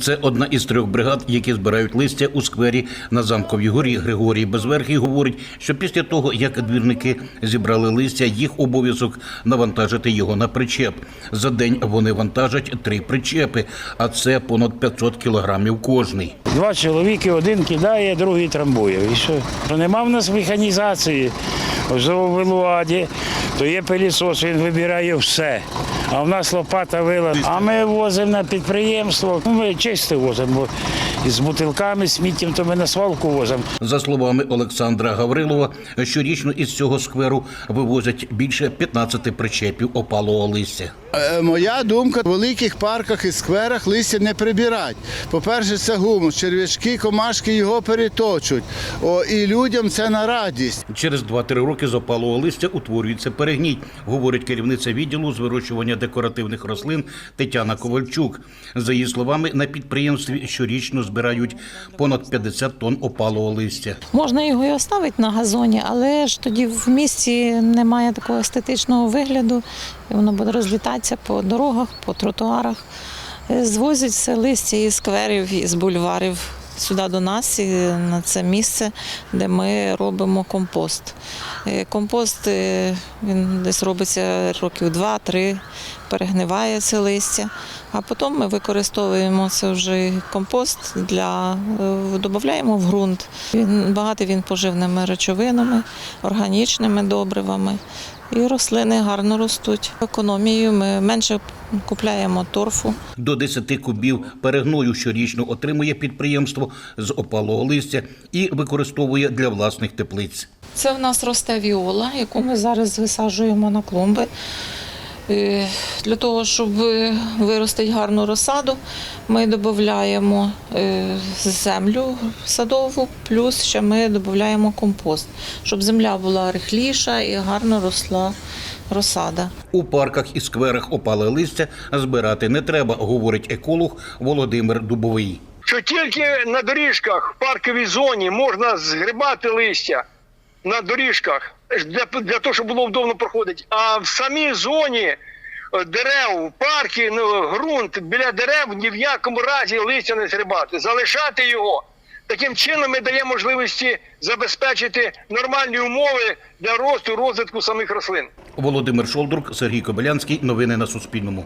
Це одна із трьох бригад, які збирають листя у сквері на замковій горі. Григорій Безверхий говорить, що після того, як двірники зібрали листя, їх обов'язок навантажити його на причеп. За день вони вантажать три причепи, а це понад 500 кілограмів кожний. Два чоловіки, один кидає, другий трамбує. І що? Нема в нас механізації в Зоовилуаді, то є пилісос, він вибирає все. А в нас лопата вила. А ми возимо на підприємство. Ми чисто возимо. З бутилками, сміттям, то ми на свалку возимо. За словами Олександра Гаврилова, щорічно із цього скверу вивозять більше 15 причепів опалого листя. Е, Моя думка, в великих парках і скверах листя не прибирать. По-перше, це гумус, черв'ячки, комашки його переточуть. О, і людям це на радість. Через 2-3 роки з опалого листя утворюється перегній, говорить керівниця відділу з вирощування декоративних рослин Тетяна Ковальчук. За її словами, на підприємстві щорічно збирають понад 50 тонн опалого листя. Можна його і оставити на газоні, але ж тоді в місті немає такого естетичного вигляду, і воно буде розлітатися по дорогах, по тротуарах. Звозять все листя із скверів, із бульварів сюди до нас, і на це місце, де ми робимо компост. Е, Компост е, він десь робиться років два-три, перегниває це листя, а потім ми використовуємо це вже компост для е, додаємо в ґрунт. Він багатий він поживними речовинами, органічними добривами. І рослини гарно ростуть. Економією ми менше купляємо торфу. До 10 кубів перегною щорічно отримує підприємство з опалого листя і використовує для власних теплиць. Це в нас росте віола, яку ми зараз висаджуємо на клумби. Е, Для того, щоб виростити гарну розсаду, ми додаємо е, землю садову, плюс ще ми додаємо компост, щоб земля була рихліша і гарно росла розсада. У парках і скверах опале листя збирати не треба, говорить еколог Володимир Дубовий. що тільки на доріжках в парковій зоні можна згрібати листя на доріжках для, для того, щоб було вдобно проходити. А в самій зоні е, дерев, парки, ну, ґрунт біля дерев ні в якому разі листя не згрібати, залишати його. Таким чином ми даємо можливості забезпечити нормальні умови для росту розвитку самих рослин. Володимир Шолдрук, Сергій Кобилянський. Новини на Суспільному.